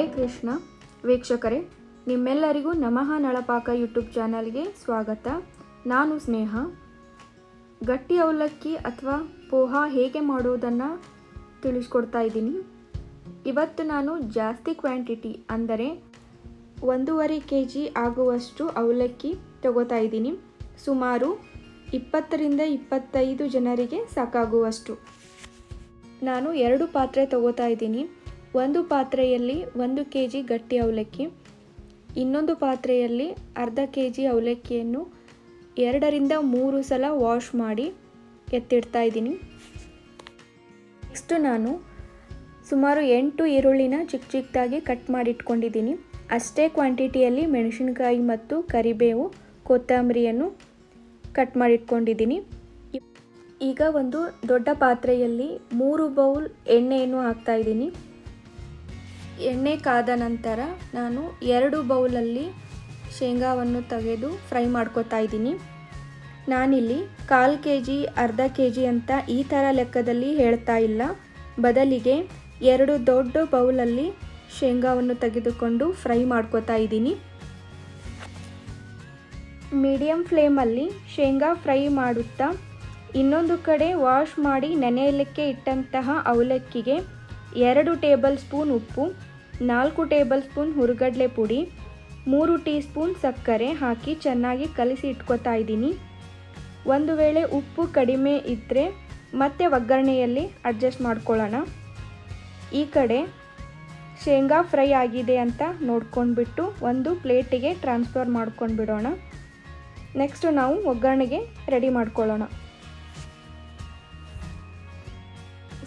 ಹರೇ ಕೃಷ್ಣ. ವೀಕ್ಷಕರೇ, ನಿಮ್ಮೆಲ್ಲರಿಗೂ ನಮಃ ನಳಪಾಕ ಯೂಟ್ಯೂಬ್ ಚಾನಲ್ಗೆ ಸ್ವಾಗತ. ನಾನು ಸ್ನೇಹ. ಗಟ್ಟಿ ಅವಲಕ್ಕಿ ಅಥವಾ ಪೋಹ ಹೇಗೆ ಮಾಡುವುದನ್ನು ತಿಳಿಸ್ಕೊಡ್ತಾ ಇದ್ದೀನಿ. ಇವತ್ತು ನಾನು ಜಾಸ್ತಿ ಕ್ವಾಂಟಿಟಿ ಅಂದರೆ ಒಂದೂವರೆ ಕೆ ಜಿ ಆಗುವಷ್ಟು ಅವಲಕ್ಕಿ ತಗೋತಾ ಇದ್ದೀನಿ. ಸುಮಾರು ಇಪ್ಪತ್ತರಿಂದ ಇಪ್ಪತ್ತೈದು ಜನರಿಗೆ ಸಾಕಾಗುವಷ್ಟು. ನಾನು ಎರಡು ಪಾತ್ರೆ ತಗೋತಾ ಇದ್ದೀನಿ. ಒಂದು ಪಾತ್ರೆಯಲ್ಲಿ ಒಂದು ಕೆ ಜಿ ಗಟ್ಟಿ ಅವಲಕ್ಕಿ, ಇನ್ನೊಂದು ಪಾತ್ರೆಯಲ್ಲಿ ಅರ್ಧ ಕೆ ಜಿ ಅವಲಕ್ಕಿಯನ್ನು ಎರಡರಿಂದ ಮೂರು ಸಲ ವಾಶ್ ಮಾಡಿ ಎತ್ತಿಡ್ತಾ ಇದ್ದೀನಿ. ನೆಕ್ಸ್ಟು ನಾನು ಸುಮಾರು ಎಂಟು ಈರುಳ್ಳಿನ ಚಿಕ್ಕ ಚಿಕ್ಕದಾಗಿ ಕಟ್ ಮಾಡಿಟ್ಕೊಂಡಿದ್ದೀನಿ. ಅಷ್ಟೇ ಕ್ವಾಂಟಿಟಿಯಲ್ಲಿ ಮೆಣಸಿನಕಾಯಿ ಮತ್ತು ಕರಿಬೇವು, ಕೊತ್ತಂಬರಿಯನ್ನು ಕಟ್ ಮಾಡಿಟ್ಕೊಂಡಿದ್ದೀನಿ. ಈಗ ಒಂದು ದೊಡ್ಡ ಪಾತ್ರೆಯಲ್ಲಿ ಮೂರು ಬೌಲ್ ಎಣ್ಣೆಯನ್ನು ಹಾಕ್ತಾ ಇದ್ದೀನಿ. ಎಣ್ಣೆ ಕಾದ ನಂತರ ನಾನು ಎರಡು ಬೌಲಲ್ಲಿ ಶೇಂಗಾವನ್ನು ತೆಗೆದು ಫ್ರೈ ಮಾಡ್ಕೋತಾ ಇದ್ದೀನಿ. ನಾನಿಲ್ಲಿ ಕಾಲು ಕೆ ಜಿ ಅರ್ಧ ಕೆ ಜಿ ಅಂತ ಈ ಥರ ಲೆಕ್ಕದಲ್ಲಿ ಹೇಳ್ತಾ ಇಲ್ಲ. ಬದಲಿಗೆ ಎರಡು ದೊಡ್ಡ ಬೌಲಲ್ಲಿ ಶೇಂಗಾವನ್ನು ತೆಗೆದುಕೊಂಡು ಫ್ರೈ ಮಾಡ್ಕೋತಾ ಇದ್ದೀನಿ. ಮೀಡಿಯಮ್ ಫ್ಲೇಮಲ್ಲಿ ಶೇಂಗಾ ಫ್ರೈ ಮಾಡುತ್ತಾ ಇನ್ನೊಂದು ಕಡೆ ವಾಶ್ ಮಾಡಿ ನೆನೆಯಲಿಕ್ಕೆ ಇಟ್ಟಂತಹ ಅವಲಕ್ಕಿಗೆ ಎರಡು ಟೇಬಲ್ ಸ್ಪೂನ್ ಉಪ್ಪು ನಾಲ್ಕು ಟೇಬಲ್ ಸ್ಪೂನ್ ಹುರುಗಡ್ಲೆ ಪುಡಿ, ಮೂರು ಟೀ ಸ್ಪೂನ್ ಸಕ್ಕರೆ ಹಾಕಿ ಚೆನ್ನಾಗಿ ಕಲಿಸಿ ಇಟ್ಕೊತಾ ಇದ್ದೀನಿ. ಒಂದು ವೇಳೆ ಉಪ್ಪು ಕಡಿಮೆ ಇದ್ದರೆ ಮತ್ತೆ ಒಗ್ಗರಣೆಯಲ್ಲಿ ಅಡ್ಜಸ್ಟ್ ಮಾಡ್ಕೊಳ್ಳೋಣ. ಈ ಕಡೆ ಶೇಂಗಾ ಫ್ರೈ ಆಗಿದೆ ಅಂತ ನೋಡ್ಕೊಂಡ್ಬಿಟ್ಟು ಒಂದು ಪ್ಲೇಟಿಗೆ ಟ್ರಾನ್ಸ್ಫರ್ ಮಾಡ್ಕೊಂಡು ಬಿಡೋಣ ನೆಕ್ಸ್ಟು ನಾವು ಒಗ್ಗರಣೆಗೆ ರೆಡಿ ಮಾಡ್ಕೊಳ್ಳೋಣ.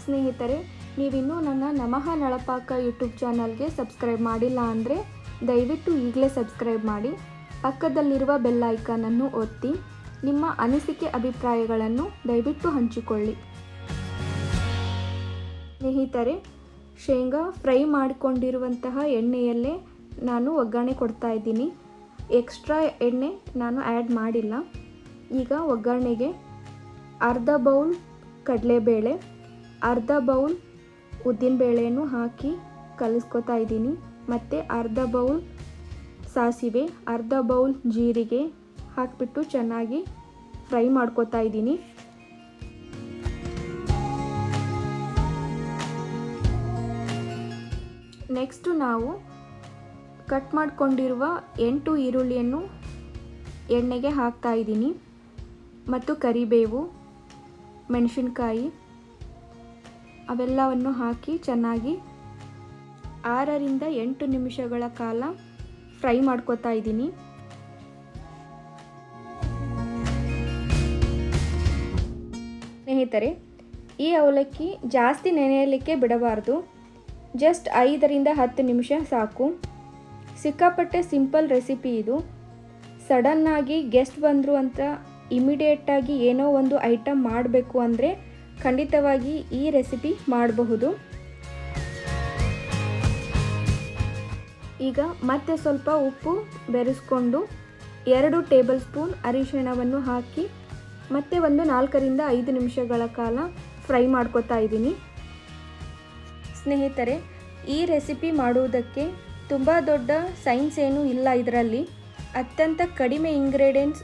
ಸ್ನೇಹಿತರೆ ನೀವಿನ್ನೂ ನನ್ನ ನಮಃ ನಳಪಾಕ ಯೂಟ್ಯೂಬ್ ಚಾನಲ್ಗೆ ಸಬ್ಸ್ಕ್ರೈಬ್ ಮಾಡಿಲ್ಲ ಅಂದರೆ ದಯವಿಟ್ಟು ಈಗಲೇ ಸಬ್ಸ್ಕ್ರೈಬ್ ಮಾಡಿ. ಪಕ್ಕದಲ್ಲಿರುವ ಬೆಲ್ ಐಕಾನನ್ನು ಒತ್ತಿ. ನಿಮ್ಮ ಅನಿಸಿಕೆ ಅಭಿಪ್ರಾಯಗಳನ್ನು ದಯವಿಟ್ಟು ಹಂಚಿಕೊಳ್ಳಿ. ಸ್ನೇಹಿತರೆ, ಶೇಂಗಾ ಫ್ರೈ ಮಾಡಿಕೊಂಡಿರುವಂತಹ ಎಣ್ಣೆಯಲ್ಲೇ ನಾನು ಒಗ್ಗರಣೆ ಕೊಡ್ತಾ ಇದ್ದೀನಿ. ಎಕ್ಸ್ಟ್ರಾ ಎಣ್ಣೆ ನಾನು ಆ್ಯಡ್ ಮಾಡಿಲ್ಲ. ಈಗ ಒಗ್ಗರಣೆಗೆ ಅರ್ಧ ಬೌಲ್ ಕಡಲೆಬೇಳೆ, ಅರ್ಧ ಬೌಲ್ ಉದ್ದಿನಬೇಳೆಯನ್ನು ಹಾಕಿ ಕಲಿಸ್ಕೊತಾ ಇದ್ದೀನಿ. ಮತ್ತು ಅರ್ಧ ಬೌಲ್ ಸಾಸಿವೆ, ಅರ್ಧ ಬೌಲ್ ಜೀರಿಗೆ ಹಾಕಿಬಿಟ್ಟು ಚೆನ್ನಾಗಿ ಫ್ರೈ ಮಾಡ್ಕೋತಾ ಇದ್ದೀನಿ. ನೆಕ್ಸ್ಟು ನಾವು ಕಟ್ ಮಾಡಿಕೊಂಡಿರುವ ಎಂಟು ಈರುಳ್ಳಿಯನ್ನು ಎಣ್ಣೆಗೆ ಹಾಕ್ತಾ ಇದ್ದೀನಿ. ಮತ್ತು ಕರಿಬೇವು, ಮೆಣಸಿನ್ಕಾಯಿ ಅವೆಲ್ಲವನ್ನು ಹಾಕಿ ಚೆನ್ನಾಗಿ ಆರರಿಂದ ಎಂಟು ನಿಮಿಷಗಳ ಕಾಲ ಫ್ರೈ ಮಾಡ್ಕೋತಾ ಇದ್ದೀನಿ. ಸ್ನೇಹಿತರೆ, ಈ ಅವಲಕ್ಕಿ ಜಾಸ್ತಿ ನೆನೆಯಲಿಕ್ಕೆ ಬಿಡಬಾರ್ದು. ಜಸ್ಟ್ ಐದರಿಂದ ಹತ್ತು ನಿಮಿಷ ಸಾಕು. ಸಿಕ್ಕಾಪಟ್ಟೆ ಸಿಂಪಲ್ ರೆಸಿಪಿ ಇದು. ಸಡನ್ನಾಗಿ ಗೆಸ್ಟ್ ಬಂದರು ಅಂತ ಇಮಿಡಿಯೇಟಾಗಿ ಏನೋ ಒಂದು ಐಟಮ್ ಮಾಡಬೇಕು ಅಂದರೆ ಖಂಡಿತವಾಗಿ ಈ ರೆಸಿಪಿ ಮಾಡಬಹುದು. ಈಗ ಮತ್ತೆ ಸ್ವಲ್ಪ ಉಪ್ಪು ಬೆರೆಸ್ಕೊಂಡು ಎರಡು ಟೇಬಲ್ ಸ್ಪೂನ್ ಅರಿಶಿಣವನ್ನು ಹಾಕಿ ಮತ್ತೆ ಒಂದು ನಾಲ್ಕರಿಂದ ಐದು ನಿಮಿಷಗಳ ಕಾಲ ಫ್ರೈ ಮಾಡ್ಕೋತಾ ಇದ್ದೀನಿ. ಸ್ನೇಹಿತರೆ, ಈ ರೆಸಿಪಿ ಮಾಡುವುದಕ್ಕೆ ತುಂಬ ದೊಡ್ಡ ಸೈನ್ಸ್ ಏನೂ ಇಲ್ಲ ಇದರಲ್ಲಿ. ಅತ್ಯಂತ ಕಡಿಮೆ ಇಂಗ್ರೀಡಿಯೆಂಟ್ಸ್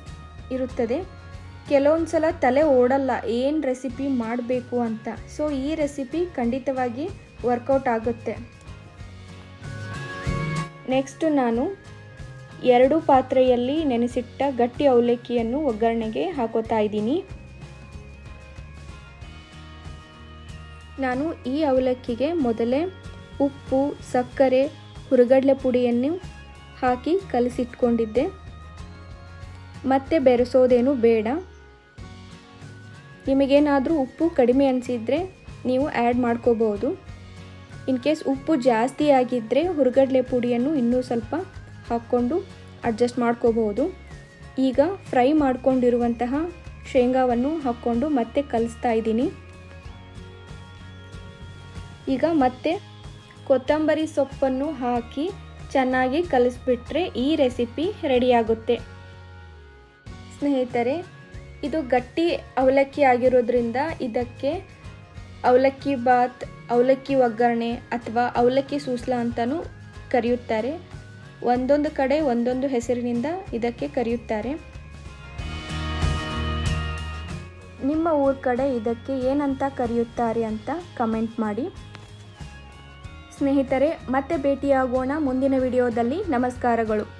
ಇರುತ್ತದೆ. ಕೆಲವೊಂದು ಸಲ ತಲೆ ಓಡಲ್ಲ, ಏನು ರೆಸಿಪಿ ಮಾಡಬೇಕು ಅಂತ. ಸೊ ಈ ರೆಸಿಪಿ ಖಂಡಿತವಾಗಿ ವರ್ಕೌಟ್ ಆಗುತ್ತೆ. ನೆಕ್ಸ್ಟ್ ನಾನು ಎರಡು ಪಾತ್ರೆಯಲ್ಲಿ ನೆನೆಸಿಟ್ಟ ಗಟ್ಟಿ ಅವಲಕ್ಕಿಯನ್ನು ಒಗ್ಗರಣೆಗೆ ಹಾಕೋತಾ ಇದ್ದೀನಿ. ನಾನು ಈ ಅವಲಕ್ಕಿಗೆ ಮೊದಲೇ ಉಪ್ಪು, ಸಕ್ಕರೆ, ಹುರುಗಡಲೆ ಪುಡಿಯನ್ನು ಹಾಕಿ ಕಲಸಿಟ್ಕೊಂಡಿದ್ದೆ. ಮತ್ತೆ ಬೆರೆಸೋದೇನು ಬೇಡ. ನಿಮಗೇನಾದರೂ ಉಪ್ಪು ಕಡಿಮೆ ಅನಿಸಿದರೆ ನೀವು ಆ್ಯಡ್ ಮಾಡ್ಕೋಬೋದು. ಇನ್ ಕೇಸ್ ಉಪ್ಪು ಜಾಸ್ತಿ ಆಗಿದ್ದರೆ ಹುರುಗಡ್ಲೆ ಪುಡಿಯನ್ನು ಇನ್ನೂ ಸ್ವಲ್ಪ ಹಾಕ್ಕೊಂಡು ಅಡ್ಜಸ್ಟ್ ಮಾಡ್ಕೋಬಹುದು ಈಗ ಫ್ರೈ ಮಾಡಿಕೊಂಡಿರುವಂತಹ ಶೇಂಗಾವನ್ನು ಹಾಕ್ಕೊಂಡು ಮತ್ತೆ ಕಲಿಸ್ತಾ ಇದ್ದೀನಿ. ಈಗ ಮತ್ತೆ ಕೊತ್ತಂಬರಿ ಸೊಪ್ಪನ್ನು ಹಾಕಿ ಚೆನ್ನಾಗಿ ಕಲಿಸ್ಬಿಟ್ರೆ ಈ ರೆಸಿಪಿ ರೆಡಿಯಾಗುತ್ತೆ ಸ್ನೇಹಿತರೆ ಇದು ಗಟ್ಟಿ ಅವಲಕ್ಕಿ ಆಗಿರೋದ್ರಿಂದ ಇದಕ್ಕೆ ಅವಲಕ್ಕಿ ಬಾತ್, ಅವಲಕ್ಕಿ ಒಗ್ಗರಣೆ ಅಥವಾ ಅವಲಕ್ಕಿ ಸೂಸ್ಲ ಅಂತಲೂ ಕರೆಯುತ್ತಾರೆ. ಒಂದೊಂದು ಕಡೆ ಒಂದೊಂದು ಹೆಸರಿನಿಂದ ಇದಕ್ಕೆ ಕರೆಯುತ್ತಾರೆ. ನಿಮ್ಮ ಊರ ಕಡೆ ಇದಕ್ಕೆ ಏನಂತ ಕರೆಯುತ್ತಾರೆ ಅಂತ ಕಮೆಂಟ್ ಮಾಡಿ. ಸ್ನೇಹಿತರೆ, ಮತ್ತೆ ಭೇಟಿಯಾಗೋಣ ಮುಂದಿನ ವಿಡಿಯೋದಲ್ಲಿ. ನಮಸ್ಕಾರಗಳು.